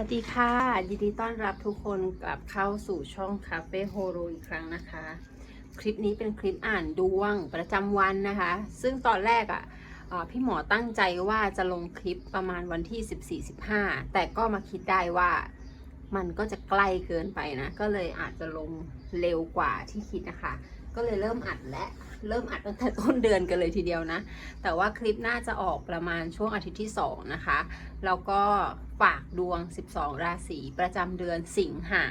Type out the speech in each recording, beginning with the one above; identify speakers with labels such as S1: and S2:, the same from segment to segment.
S1: วัสดีค่ะ ยินดีต้อนรับทุกคนกลับเข้าสู่ช่องคาเฟ่โฮโรอีกครั้งนะคะ คลิปนี้เป็นคลิปอ่านดวงประจำวันนะคะ ซึ่งตอนแรกอะ่ะพี่หมอตั้งใจว่าจะลงคลิปประมาณวันที่ 14-15 แต่ก็มาคิดได้ว่ามันก็จะใกล้เกินไปนะ ก็เลยอาจจะลงเร็วกว่าที่คิดนะคะ ก็เลยเริ่มอัดและ เริ่มอัดตั้งแต่ต้นเดือนกันเลยทีเดียวนะ แต่ว่าคลิปน่าจะออกประมาณช่วงอาทิตย์ที่ 2 นะคะ แล้วก็ฝากดวง 12 ราศีประจำเดือนสิงหา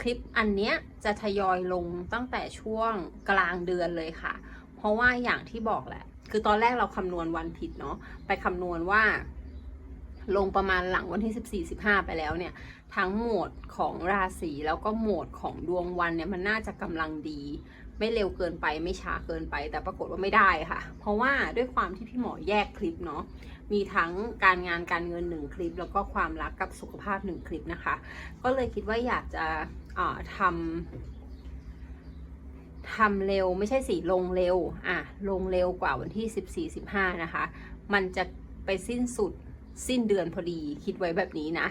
S1: คลิปอันเนี้ยจะทยอยลงตั้งแต่ช่วงกลางเดือนเลยค่ะ เพราะว่าอย่างที่บอกแหละ คือตอนแรกเราคำนวณวันผิดเนาะ ไปคำนวณว่าลงประมาณหลังวันที่ 14 15 ไปแล้วเนี่ย ทั้งโหมดของราศีแล้วก็โหมดของดวงวันเนี่ยมันน่าจะกำลังดี ไม่เร็วเกินไปไม่ช้าเกินไป แต่ปรากฏว่าไม่ได้ค่ะ เพราะว่าด้วยความที่พี่หมอแยกคลิปเนาะมีทั้งการงานการเงินหนึ่งคลิป แล้วก็ความรักกับสุขภาพหนึ่งคลิปนะคะ ก็เลยคิดว่าอยากจะอ่าทำทำเร็วไม่ใช่สิลงเร็วอะลงเร็วกว่าวันที่ 14 15 นะคะ มันจะไปสิ้นสุดสิ้นเดือนพอดีคิดไว้แบบนี้นะ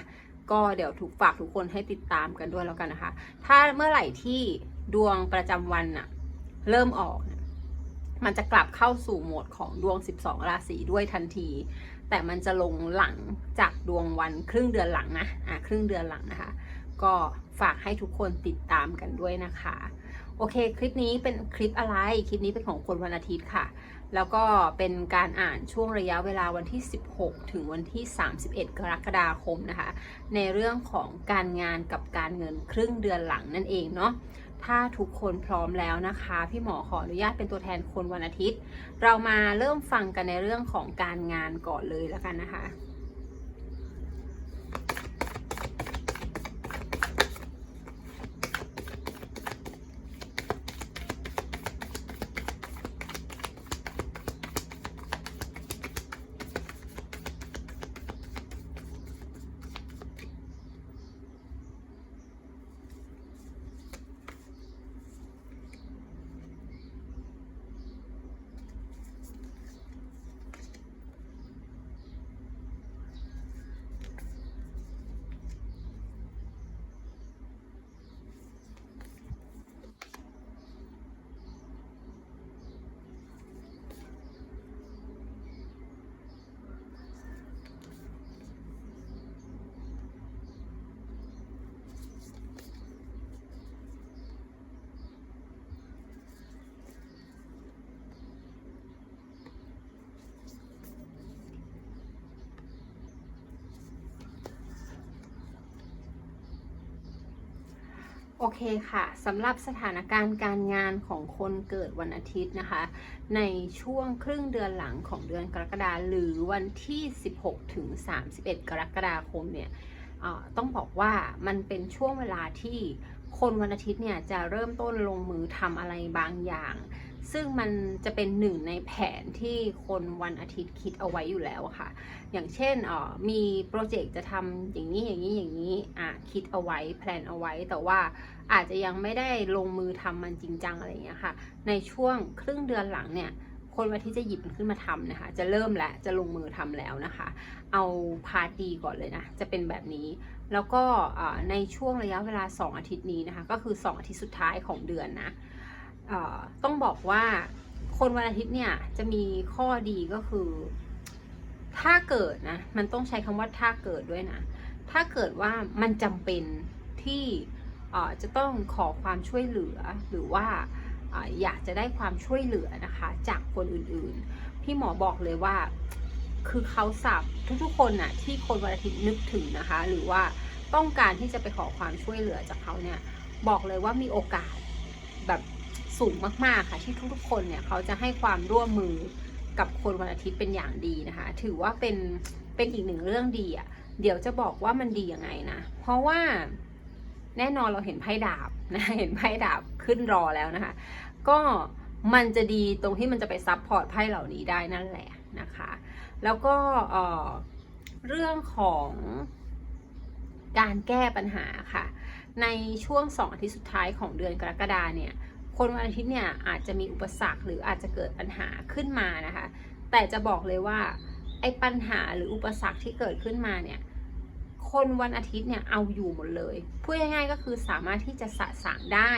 S1: ก็เดี๋ยวถูกฝากทุกคนให้ติดตามกันด้วยแล้วกันนะคะ ถ้าเมื่อไหร่ที่ดวงประจำวันอะ เริ่มออกเนี่ยมันจะกลับเข้าสู่โหมดของดวง 12 ราศีด้วยทันที แต่มันจะลงหลังจากดวงวันครึ่งเดือนหลังนะอะครึ่งเดือนหลังนะคะ ก็ฝากให้ทุกคนติดตามกันด้วยนะคะ โอเค คลิปนี้เป็นคลิปอะไร คลิปนี้เป็นของคนวันอาทิตย์ค่ะ แล้วก็เป็นการอ่านช่วงระยะเวลาวันที่ 16 ถึงวันที่ 31 กรกฎาคมนะคะ ในเรื่องของการงานกับการเงินครึ่งเดือนหลังนั่นเองเนาะ ถ้าทุกคนพร้อมแล้วนะคะ พี่หมอขออนุญาตเป็นตัวแทนคนวันอาทิตย์ เรามาเริ่มฟังกันในเรื่องของการงานก่อนเลยแล้วกันนะคะ โอเคค่ะสำหรับสถานการณ์การงานของคนเกิดวันอาทิตย์นะคะ ในช่วงครึ่งเดือนหลังของเดือนกรกฎาหรือวันที่ 16ถึง31 กรกฎาคมเนี่ยต้องบอกว่ามันเป็นช่วงเวลาที่คนวันอาทิตย์เนี่ยจะเริ่มต้นลงมือทำอะไรบางอย่าง ซึ่งมันจะเป็นหนึ่งในแผนที่คนวันอาทิตย์คิดเอาไว้อยู่แล้วค่ะ อย่างเช่นอ่อมีโปรเจกต์จะทำอย่างนี้อย่างนี้อย่างนี้อะคิดเอาไว้แพลนเอาไว้ แต่ว่าอาจจะยังไม่ได้ลงมือทำมันจริงจังอะไรอย่างเงี้ยค่ะ ในช่วงครึ่งเดือนหลังเนี่ยคนวันที่จะหยิบมันขึ้นมาทำนะคะ จะเริ่มแล้ว จะลงมือทำแล้วนะคะ เอาพาร์ทดีก่อนเลยนะ จะเป็นแบบนี้ แล้วก็ในช่วงระยะเวลา 2 อาทิตย์นี้นะคะ ก็คือ 2 อาทิตย์สุดท้ายของเดือนนะ ต้องบอกว่าคนวันอาทิตย์เนี่ยจะมีข้อดีก็คือ ถ้าเกิดนะ มันต้องใช้คำว่าถ้าเกิดด้วยนะ ถ้าเกิดว่ามันจำเป็นที่จะต้องขอความช่วยเหลือหรือว่าอ่าอยากจะได้ความช่วยเหลือนะคะ จากคนอื่นๆ พี่หมอบอกเลยว่า คือเขาสับทุกๆคนน่ะที่คนวันอาทิตย์นึกถึงนะคะ หรือว่าต้องการที่จะไปขอความช่วยเหลือจากเขาเนี่ย บอกเลยว่ามีโอกาสแบบ สูงมากๆค่ะที่ทุกๆคนเนี่ยเขาจะให้ความร่วมมือกับคนวันอาทิตย์เป็นอย่างดีนะคะ ถือว่าเป็นเป็นอีกหนึ่งเรื่องดีอะ่ะเดี๋ยวจะบอกว่ามันดียังไงนะ เพราะว่าแน่นอนเราเห็นไพ่ดาบนะเห็นไพ่ดาบขึ้นรอแล้วนะคะ ก็มันจะดีตรงที่มันจะไปซับพอร์ตไพ่เหล่านี้ได้นั่นแหละนะคะ แล้วก็เออเรื่องของการแก้ปัญหาค่ะ ในช่วงสองอาทิตย์สุดท้ายของเดือนกรกฎาเนี่ย คนวันอาทิตย์เนี่ยอาจจะมีอุปสรรคหรืออาจจะเกิดปัญหาขึ้นมานะคะ แต่จะบอกเลยว่าไอ้ปัญหาหรืออุปสรรคที่เกิดขึ้นมาเนี่ยคนวันอาทิตย์เนี่ยเอาอยู่หมดเลยพูดง่ายๆก็คือสามารถที่จะสะสางได้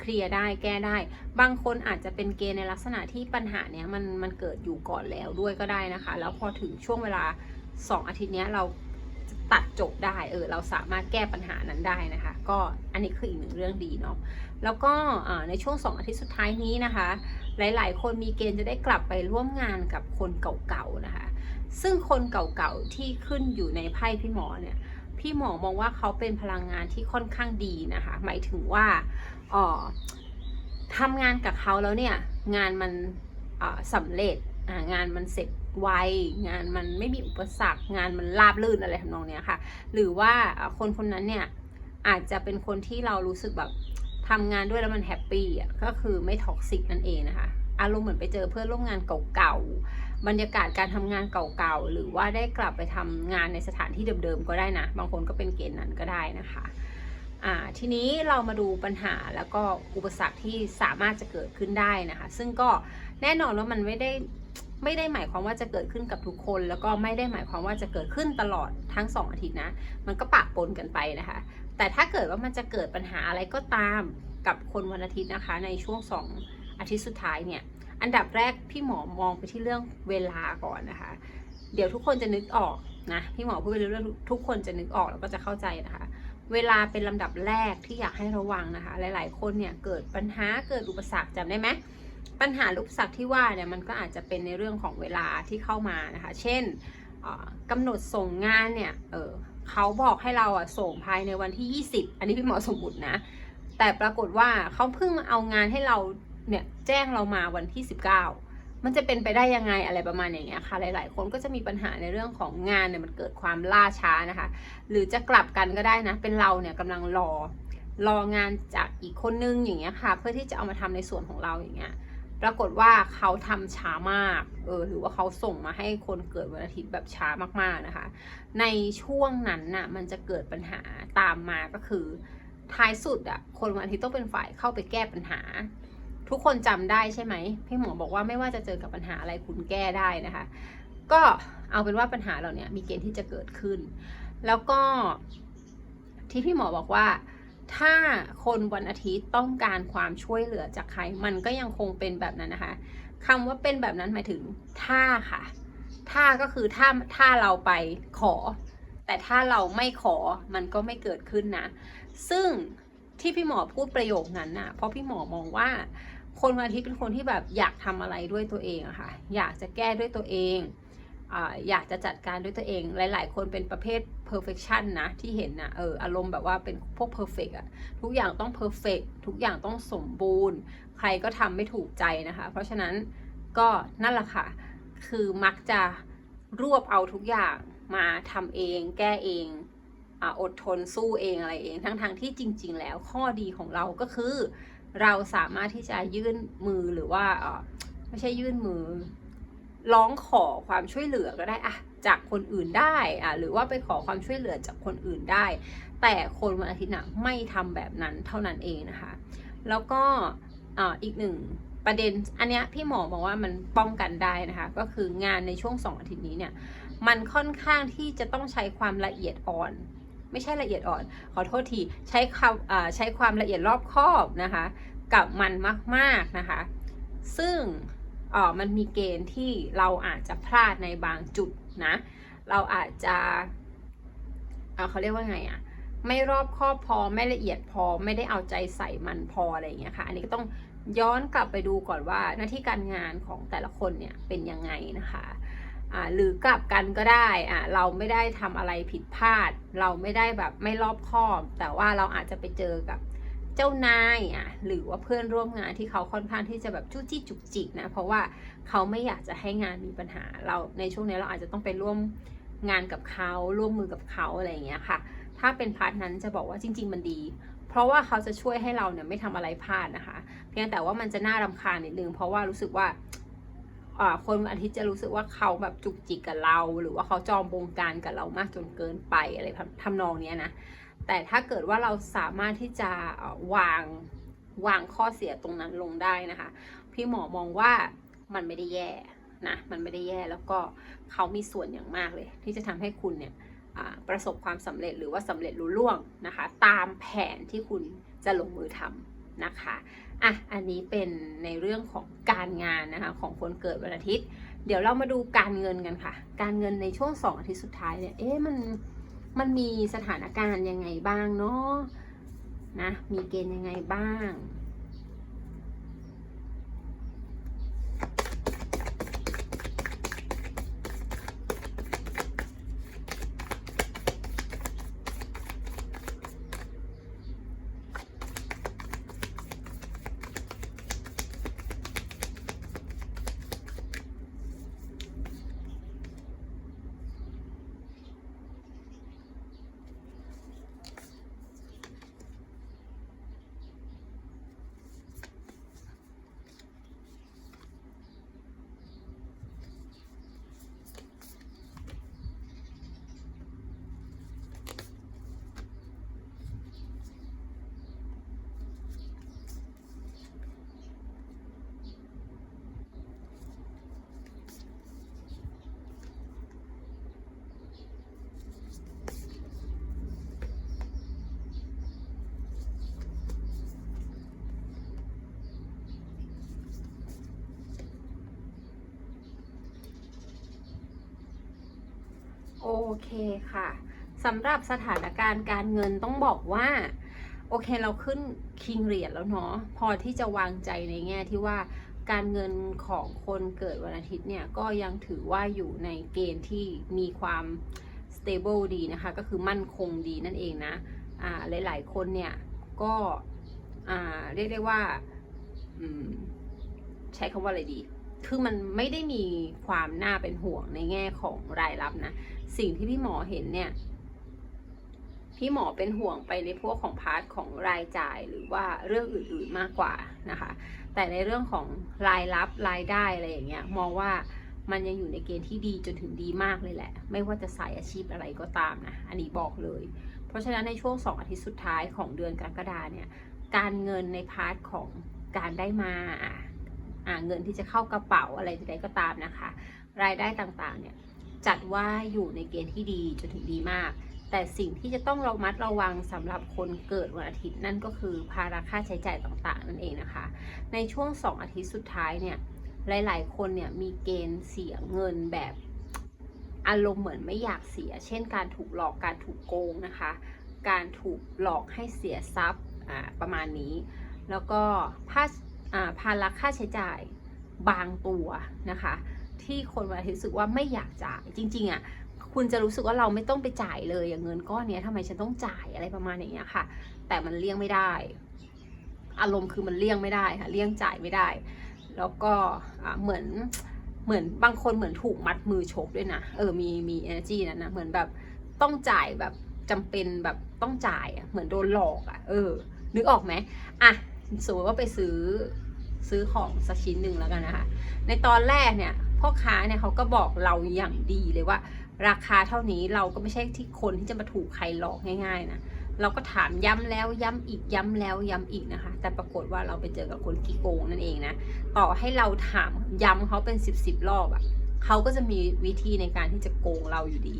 S1: เคลียร์ได้แก้ได้ บางคนอาจจะเป็นเกณฑ์ในลักษณะที่ปัญหาเนี้ยมันมันเกิดอยู่ก่อนแล้วด้วยก็ได้นะคะ แล้วพอถึงช่วงเวลา 2 อาทิตย์เนี้ยเรา ตัดจบได้เออเราสามารถแก้ปัญหานั้นได้นะคะ ก็อันนี้คืออีกหนึ่งเรื่องดีเนาะแล้วก็ในช่วง 2 อาทิตย์สุดท้ายนี้นะคะ หลายๆ คนมีเกณฑ์จะได้กลับไปร่วมงานกับคนเก่าๆนะคะ ซึ่งคนเก่าๆที่ขึ้นอยู่ในไพ่พี่หมอเนี่ยพี่หมอมองว่าเขาเป็นพลังงานที่ค่อนข้างดีนะคะ หมายถึงว่าออทำงานกับเขาแล้วเนี่ยงานมันออสำเร็จงานมันเสร็จ ไว งานมันไม่มีอุปสรรค งานมันราบรื่นอะไรทำนองเนี้ยค่ะ หรือว่าคนคนนั้นเนี่ยอาจจะเป็นคนที่เรารู้สึกแบบทำงานด้วยแล้วมันแฮปปี้อะก็คือไม่ท็อกซิกนั่นเองนะคะอารมณ์เหมือนไปเจอเพื่อนร่วมงานเก่าๆ บรรยากาศการทำงานเก่าๆ หรือว่าได้กลับไปทำงานในสถานที่เดิมๆ ก็ได้นะ บางคนก็เป็นเกณฑ์นั้นก็ได้นะคะ อ่า ทีนี้เรามาดูปัญหาแล้วก็อุปสรรคที่สามารถจะเกิดขึ้นได้นะคะ ซึ่งก็แน่นอนว่ามันไม่ได้ ไม่ได้หมายความว่าจะเกิดขึ้นกับทุกคน แล้วก็ไม่ได้หมายความว่าจะเกิดขึ้นตลอดทั้งสองอาทิตย์นะ มันก็ปะปนกันไปนะคะ แต่ถ้าเกิดว่ามันจะเกิดปัญหาอะไรก็ตามกับคนวันอาทิตย์นะคะ ในช่วงสองอาทิตย์สุดท้ายเนี่ย อันดับแรกพี่หมอมองไปที่เรื่องเวลาก่อนนะคะ เดี๋ยวทุกคนจะนึกออกนะ พี่หมอพูดไปเรื่อยๆทุกคนจะนึกออกแล้วก็จะเข้าใจนะคะเวลาเป็นลำดับแรกที่อยากให้ระวังนะคะ หลาย ๆ คนเนี่ยเกิดปัญหาเกิดอุปสรรคจำได้ไหม ปัญหาอุปสรรคที่ว่าเนี่ยมันก็อาจจะเป็นในเรื่องของเวลาที่เข้ามานะคะ เช่นเอ่อกำหนดส่งงานเนี่ยเออเขาบอกให้เราอะส่งภายในวันที่ 20 อันนี้พี่หมอสมมตินะ แต่ปรากฏว่าเขาเพิ่งมาเอางานให้เราเนี่ยแจ้งเรามาวันที่ 19 มันจะเป็นไปได้ยังไงอะไรประมาณอย่างเงี้ยค่ะ หลาย ๆ คนก็จะมีปัญหาในเรื่องของงานเนี่ยมันเกิดความล่าช้านะคะ หรือจะกลับกันก็ได้นะ เป็นเราเนี่ยกำลังรอรองานจากอีกคนนึงอย่างเงี้ยค่ะ เพื่อที่จะเอามาทำในส่วนของเราอย่างเงี้ย ปรากฏว่าเขาทำช้ามาก เออ หรือว่าเขาส่งมาให้คนเกิดวันอาทิตย์แบบช้ามากๆนะคะ ในช่วงนั้นน่ะ มันจะเกิดปัญหาตามมาก็คือ ท้ายสุดอะคนวันอาทิตย์ต้องเป็นฝ่ายเข้าไปแก้ปัญหา ทุกคนจำได้ใช่ไหม พี่หมอบอกว่าไม่ว่าจะเจอกับปัญหาอะไรคุณแก้ได้นะคะ ก็เอาเป็นว่าปัญหาเหล่านี้มีเกณฑ์ที่จะเกิดขึ้น แล้วก็ที่พี่หมอบอกว่า ถ้าคนวันอาทิตย์ต้องการความช่วยเหลือจากใคร มันก็ยังคงเป็นแบบนั้นนะคะคำว่าเป็นแบบนั้นหมายถึงถ้าค่ะ ถ้าก็คือถ้าถ้าเราไปขอ แต่ถ้าเราไม่ขอมันก็ไม่เกิดขึ้นนะ ซึ่งที่พี่หมอพูดประโยคนั้นน่ะ เพราะพี่หมอมองว่า คนวันอาทิตย์เป็นคนที่แบบอยากทำอะไรด้วยตัวเองอะค่ะ อยากจะแก้ด้วยตัวเอง อยากจะจัดการด้วยตัวเอง หลาย ๆ คนเป็นประเภท perfection นะ ที่เห็นนะเอออารมณ์แบบว่าเป็นพวก perfect อะทุกอย่างต้อง perfect ทุกอย่างต้องสมบูรณ์ ใครก็ทำไม่ถูกใจนะคะ เพราะฉะนั้นก็นั่นแหละค่ะ คือมักจะรวบเอาทุกอย่างมาทำเอง แก้เองอดทนสู้เองอะไรเอง ทั้งทางๆที่จริง ๆ แล้วข้อดีของเราก็คือ เราสามารถที่จะยื่นมือหรือว่าไม่ใช่ยื่นมือ ร้องขอความช่วยเหลือก็ได้อะจากคนอื่นได้อะหรือว่าไปขอความช่วยเหลือจากคนอื่นได้ แต่คนวันอาทิตย์น่ะไม่ทำแบบนั้นเท่านั้นเองนะคะ แล้วก็อ,อีกหนึ่งประเด็นอันเนี้ยพี่หมอบอกว่ามันป้องกันได้นะคะ ก็คืองานในช่วงสองอาทิตย์นี้เนี่ยมันค่อนข้างที่จะต้องใช้ความละเอียดอ่อน ไม่ใช่ละเอียดอ่อน ขอโทษทีใช้คำอ่าใช้ความละเอียดรอบคอบนะคะ กับมันมากๆนะคะ ซึ่ง เออมันมีเกณฑ์ที่เราอาจจะพลาดในบางจุดนะ เราอาจจะเอ่อเขาเรียกว่าไงอะไม่รอบคอบพอไม่ละเอียดพอไม่ได้เอาใจใส่มันพออะไรอย่างเงี้ยค่ะ อันนี้ก็ต้องย้อนกลับไปดูก่อนว่าหน้าที่การงานของแต่ละคนเนี่ยเป็นยังไงนะคะหรือกลับกันก็ได้อ่าเราไม่ได้ทำอะไรผิดพลาด เราไม่ได้แบบไม่รอบคอบ แต่ว่าเราอาจจะไปเจอกับ เจ้านายอะหรือว่าเพื่อนร่วมงานที่เขาค่อนข้างที่จะแบบจู้จี้จุกจิกนะ เพราะว่าเขาไม่อยากจะให้งานมีปัญหา เราในช่วงนี้เราอาจจะต้องไปร่วมงานกับเขาร่วมมือกับเขาอะไรอย่างเงี้ยค่ะ ถ้าเป็นพาร์ทนั้นจะบอกว่าจริง ๆ มันดี เพราะว่าเขาจะช่วยให้เราเนี่ยไม่ทำอะไรพลาดนะคะ เพียงแต่ว่ามันจะน่ารำคาญนิดนึงเพราะว่ารู้สึกว่าคนอาทิตย์จะรู้สึกว่าเขาแบบจุกจิกกับเรา หรือว่าเขาจองบงการกับเรามากจนเกินไปอะไรทำทำนองเนี้ยนะ แต่ถ้าเกิดว่าเราสามารถที่จะวางวางข้อเสียตรงนั้นลงได้นะคะ พี่หมอมองว่ามันไม่ได้แย่นะมันไม่ได้แย่แล้วก็เขามีส่วนอย่างมากเลย ที่จะทำให้คุณเนี่ยประสบความสำเร็จหรือว่าสำเร็จรุ่ล่วงนะคะ ตามแผนที่คุณจะลงมือทำนะคะอะอันนี้เป็นในเรื่องของการงานนะคะของคนเกิดวันอาทิตย์ เดี๋ยวเรามาดูการเงินกันค่ะ การเงินในช่วงสองอาทิตย์สุดท้ายเนี่ยเอ๊ะมัน มันมีสถานการณ์ยังไงบ้างเนาะนะมีเกณฑ์ยังไงบ้าง โอเคค่ะสำหรับสถานการณ์การเงินต้องบอกว่า โอเคเราขึ้นคิงเหรียญแล้วเนาะพอที่จะวางใจในแง่ที่ว่าการเงินของคนเกิดวันอาทิตย์เนี่ย ก็ยังถือว่าอยู่ในเกณฑ์ที่มีความ stable ดีนะคะ ก็คือมั่นคงดีนั่นเองนะอ่าหลาย ๆ คนเนี่ยก็อ่าเรียกได้ว่าใช้คำว่าอะไรดี คือมันไม่ได้มีความน่าเป็นห่วงในแง่ของรายรับนะ สิ่งที่พี่หมอเห็นเนี่ย พี่หมอเป็นห่วงไปในพวกของพาร์ทของรายจ่ายหรือว่าเรื่องอื่นๆมากกว่านะคะ แต่ในเรื่องของรายรับรายได้อะไรอย่างเงี้ยมองว่ามันยังอยู่ในเกณฑ์ที่ดีจนถึงดีมากเลยแหละ ไม่ว่าจะสายอาชีพอะไรก็ตามนะ อันนี้บอกเลย เพราะฉะนั้นในช่วงสองอาทิตย์สุดท้ายของเดือนกรกฎาเนี่ย การเงินในพาร์ทของการได้มาเงินที่จะเข้ากระเป๋าอะไรใดๆก็ตามนะคะ รายได้ต่างๆเนี่ย จัดว่าอยู่ในเกณฑ์ที่ดีจนถึงดีมาก แต่สิ่งที่จะต้องระมัดระวังสำหรับคนเกิดวันอาทิตย์นั่นก็คือภาระค่าใช้จ่ายต่างๆ นั่นเองนะคะ ในช่วงสองอาทิตย์สุดท้ายเนี่ยหลายๆ คนเนี่ยมีเกณฑ์เสียเงินแบบอารมณ์เหมือนไม่อยากเสีย เช่น การถูกหลอกการถูกโกงนะคะ การถูกหลอกให้เสียทรัพย์อ่าประมาณนี้ แล้วก็ภาอ่าภาระค่าใช้จ่ายบางตัวนะคะ ที่คนวันอาทิตย์รู้สึกว่าไม่อยากจ่ายจริงๆอะคุณจะรู้สึกว่าเราไม่ต้องไปจ่ายเลยอย่างเงินก้อนนี้ยทำไมฉันต้องจ่ายอะไรประมาณอย่างเงี้ยค่ะ แต่มันเลี่ยงไม่ได้ อารมณ์คือมันเลี่ยงไม่ได้ค่ะเลี่ยงจ่ายไม่ได้ แล้วก็อ่าเหมือนเหมือนบางคนเหมือนถูกมัดมือชกด้วยนะเออมีมี energy นั้นนะเหมือนแบบต้องจ่ายแบบจำเป็นแบบต้องจ่ายเหมือนโดนหลอกอะ เออ นึกออกไหมอะสมมติว่าไปซื้อซื้อของสักชิ้นหนึ่งแล้วกันนะคะในตอนแรกเนี่ย พ่อค้าเนี่ยเขาก็บอกเราอย่างดีเลยว่า ราคาเท่านี้เราก็ไม่ใช่ที่คนที่จะมาถูกใครหลอกง่ายๆนะเราก็ถามย้ำแล้วย้ำอีกย้ำแล้วย้ำอีกนะคะ แต่ปรากฏว่าเราไปเจอกับคนขี้โกงนั่นเองนะต่อให้เราถามย้ำเขาเป็นสิบสิบรอบอะ่ะเขาก็จะมีวิธีในการที่จะโกงเราอยู่ดี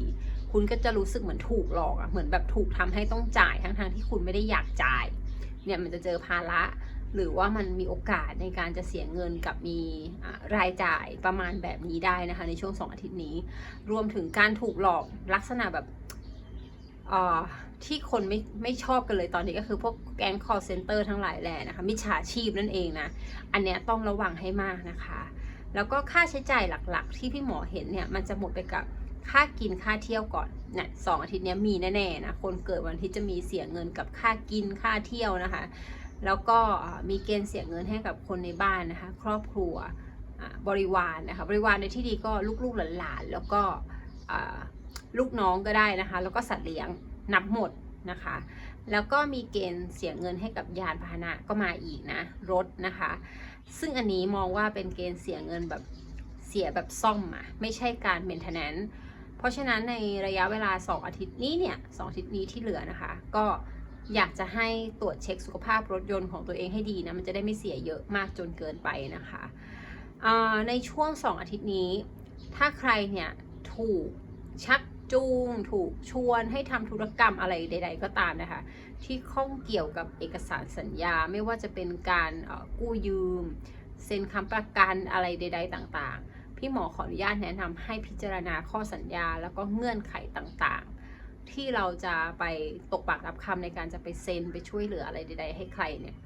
S1: คุณก็จะรู้สึกเหมือนถูกหลอกอะ่ะเหมือนแบบถูกทำให้ต้องจ่ายทั้งๆที่คุณไม่ได้อยากจ่าย เนี่ยมันจะเจอภาระ หรือว่ามันมีโอกาสในการจะเสียเงินกับมีรายจ่ายประมาณแบบนี้ได้นะคะ ในช่วงสองอาทิตย์นี้ รวมถึงการถูกหลอกลักษณะแบบที่คนไม่ไม่ชอบกันเลยตอนนี้ก็คือพวกแก๊ง call center ทั้งหลายแหล่นะคะมิจฉาชีพนั่นเองนะ อันเนี้ยต้องระวังให้มากนะคะ แล้วก็ค่าใช้จ่ายหลักๆ ที่พี่หมอเห็นเนี่ย มันจะหมดไปกับค่ากินค่าเที่ยวก่อนเนี่ยสองอาทิตย์นี้มีแน่ๆนะคนเกิดวันที่จะมีเสียเงินกับค่ากินค่าเที่ยวนะคะ แล้วก็มีเกณฑ์เสียเงินให้กับคนในบ้านนะคะ ครอบครัวบริวารนะคะบริวารในที่ดีก็ลูกๆหลานๆแล้วก็ลูกน้องก็ได้นะคะ แล้วก็สัตว์เลี้ยงนับหมดนะคะ แล้วก็มีเกณฑ์เสียเงินให้กับยานพาหนะก็มาอีกนะรถนะคะ ซึ่งอันนี้มองว่าเป็นเกณฑ์เสียเงินแบบเสียแบบซ่อมอะไม่ใช่การ maintenance เพราะฉะนั้นในระยะเวลา 2 อาทิตย์นี้เนี่ยสอาทิตย์นี้ที่เหลือนะคะ ก็ อยากจะให้ตรวจเช็คสุขภาพรถยนต์ของตัวเองให้ดีนะมันจะได้ไม่เสียเยอะมากจนเกินไปนะคะในช่วง 2 อาทิตย์นี้ ถ้าใครเนี่ยถูกชักจูง ถูกชวนให้ทำธุรกรรมอะไรใด ๆ ก็ตามนะคะ ที่ข้องเกี่ยวกับเอกสารสัญญาไม่ว่าจะเป็นการกู้ยืม เซ็นค้ำประกันอะไรใด ๆ ต่างๆ พี่หมอขออนุญาตแนะนำให้พิจารณาข้อสัญญาแล้วก็เงื่อนไขต่างๆ ที่เราจะไปตกปากรับคำในการจะไปเซ็นไปช่วยเหลืออะไรใด ๆ ให้ใครเนี่ย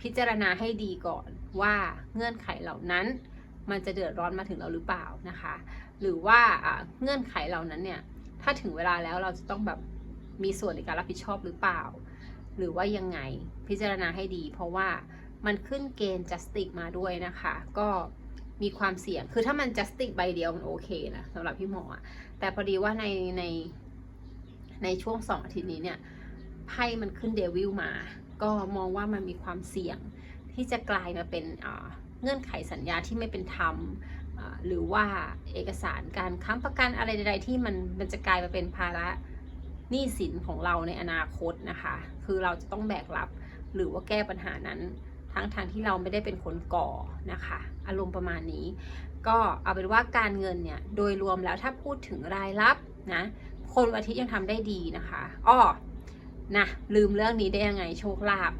S1: พิจารณาให้ดีก่อนว่าเงื่อนไขเหล่านั้น มันจะเดือดร้อนมาถึงเราหรือเปล่านะคะ หรือว่าเงื่อนไขเหล่านั้นเนี่ยถ้าถึงเวลาแล้วเราจะต้องแบบมีส่วนในการรับผิดชอบหรือเปล่า หรือว่ายังไงพิจารณาให้ดี เพราะว่ามันขึ้นเกณฑ์ justice มาด้วยนะคะ ก็มีความเสี่ยง คือถ้ามัน justice ใบเดียวมันโอเคนะสำหรับพี่หมออะแต่พอดีว่าในใน ในช่วงสองอาทิตย์นี้เนี่ยไพ่มันขึ้นเดวิลมา ก็มองว่ามันมีความเสี่ยงที่จะกลายมาเป็นเงื่อนไขสัญญาที่ไม่เป็นธรรม หรือว่าเอกสารการค้ำประกันอะไรใดๆที่มันมันจะกลายมาเป็นภาระหนี้สินของเราในอนาคตนะคะ คือเราจะต้องแบกรับหรือว่าแก้ปัญหานั้น ทั้งทางที่เราไม่ได้เป็นคนก่อนะคะ อารมณ์ประมาณนี้ ก็เอาเป็นว่าการเงินเนี่ย โดยรวมแล้วถ้าพูดถึงรายรับนะ คนวันอาทิตย์ยังทำได้ดีนะคะอ้อนะลืมเรื่องนี้ได้ยังไงโชคลาภ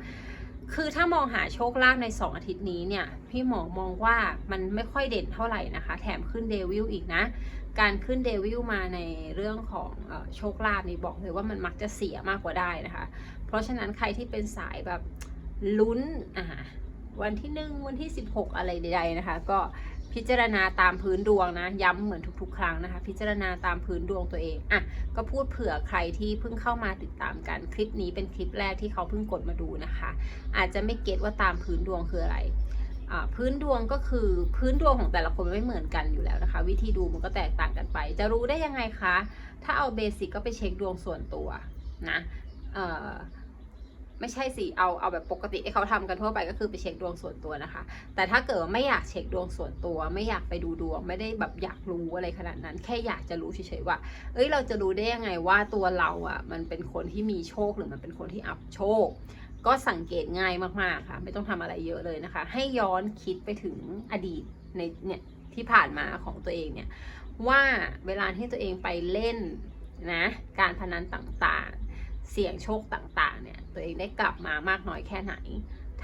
S1: คือถ้ามองหาโชคลาภใน 2 อาทิตย์นี้เนี่ย พี่หมอมองว่ามันไม่ค่อยเด่นเท่าไหร่นะคะ แถมขึ้นเดวิลอีกนะ การขึ้นเดวิลมาในเรื่องของโชคลาภนี่บอกเลยว่ามันมักจะเสียมากกว่าได้นะคะ เพราะฉะนั้นใครที่เป็นสายแบบลุ้นอ่าวันที่หนึ่งวันที่ 16 อะไรใดๆนะคะ ก็ พิจารณาตามพื้นดวงนะ ย้ำเหมือนทุกๆ ครั้งนะคะ พิจารณาตามพื้นดวงตัวเองอะก็พูดเผื่อใครที่เพิ่งเข้ามาติดตามกันคลิปนี้เป็นคลิปแรกที่เขาเพิ่งกดมาดูนะคะ อาจจะไม่เก็ตว่าตามพื้นดวงคืออะไรอ่าพื้นดวงก็คือพื้นดวงของแต่ละคนไม่เหมือนกันอยู่แล้วนะคะ วิธีดูมันก็แตกต่างกันไป จะรู้ได้ยังไงคะ ถ้าเอาเบสิกก็ไปเช็คดวงส่วนตัวนะเอ่อ ไม่ใช่สิเอาเอาแบบปกติที่เขาทำกันทั่วไปก็คือไปเช็คดวงส่วนตัวนะคะ แต่ถ้าเกิดไม่อยากเช็คดวงส่วนตัว ไม่อยากไปดูดวงไม่ได้แบบอยากรู้อะไรขนาดนั้น แค่อยากจะรู้เฉยๆว่า เอ้ยเราจะรู้ได้ยังไงว่าตัวเราอะมันเป็นคนที่มีโชคหรือมันเป็นคนที่อับโชค ก็สังเกตง่ายมากๆค่ะ ไม่ต้องทำอะไรเยอะเลยนะคะ ให้ย้อนคิดไปถึงอดีตในเนี่ยที่ผ่านมาของตัวเองเนี่ยว่าเวลาที่ตัวเองไปเล่นนะการพนันต่างๆ เสี่ยงโชคต่างๆ เนี่ย ตัวเองได้กลับมามากน้อยแค่ไหน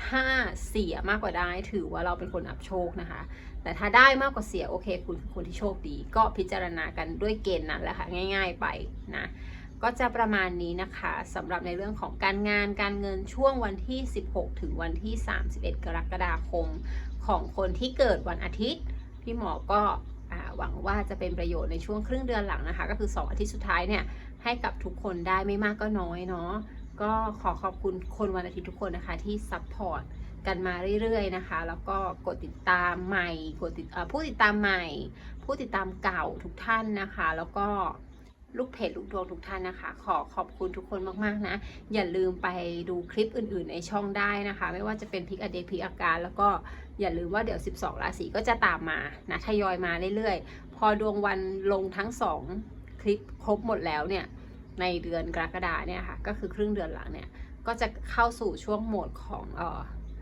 S1: ถ้าเสียมากกว่าได้ถือว่าเราเป็นคนอับโชคนะคะ แต่ถ้าได้มากกว่าเสียโอเค คุณคือคนที่โชคดี ก็พิจารณากันด้วยเกณฑ์นั้นแหละค่ะง่าย ๆไปนะก็จะประมาณนี้นะคะสำหรับในเรื่องของการงานการเงินช่วงวันที่ 16 ถึงวันที่ 31 กรกฎาคม ของคนที่เกิดวันอาทิตย์ พี่หมอก็หวังว่าจะเป็นประโยชน์ในช่วงครึ่งเดือนหลังนะคะ ก็คือ 2 อาทิตย์สุดท้ายเนี่ย ให้กับทุกคนได้ไม่มากก็น้อยเนาะก็ขอขอบคุณคนวันอาทิตย์ทุกคนนะคะที่ซัพพอร์ตกันมาเรื่อยๆนะคะ แล้วก็กดติดตามใหม่กดติดผู้ติดตามใหม่ ผู้ติดตามเก่าทุกท่านนะคะ แล้วก็ลูกเพจลูกดวงทุกท่านนะคะ ขอขอบคุณทุกคนมากๆนะ อย่าลืมไปดูคลิปอื่นๆในช่องได้นะคะ ไม่ว่าจะเป็นพิกอเดพิกอาการ แล้วก็อย่าลืมว่าเดี๋ยว 12 ราศีก็จะตามมานะทยอยมาเรื่อยๆ พอดวงวันลงทั้ง 2 คลิปครบหมดแล้วเนี่ยในเดือนกรกฎาเนี่ยค่ะก็คือครึ่งเดือนหลังเนี่ยก็จะเข้าสู่ช่วงโหมดของเอ่อ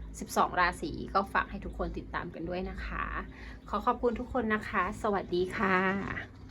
S1: 12 ราศีก็ฝากให้ทุกคนติดตามกันด้วยนะคะ ขอขอบคุณทุกคนนะคะ สวัสดีค่ะ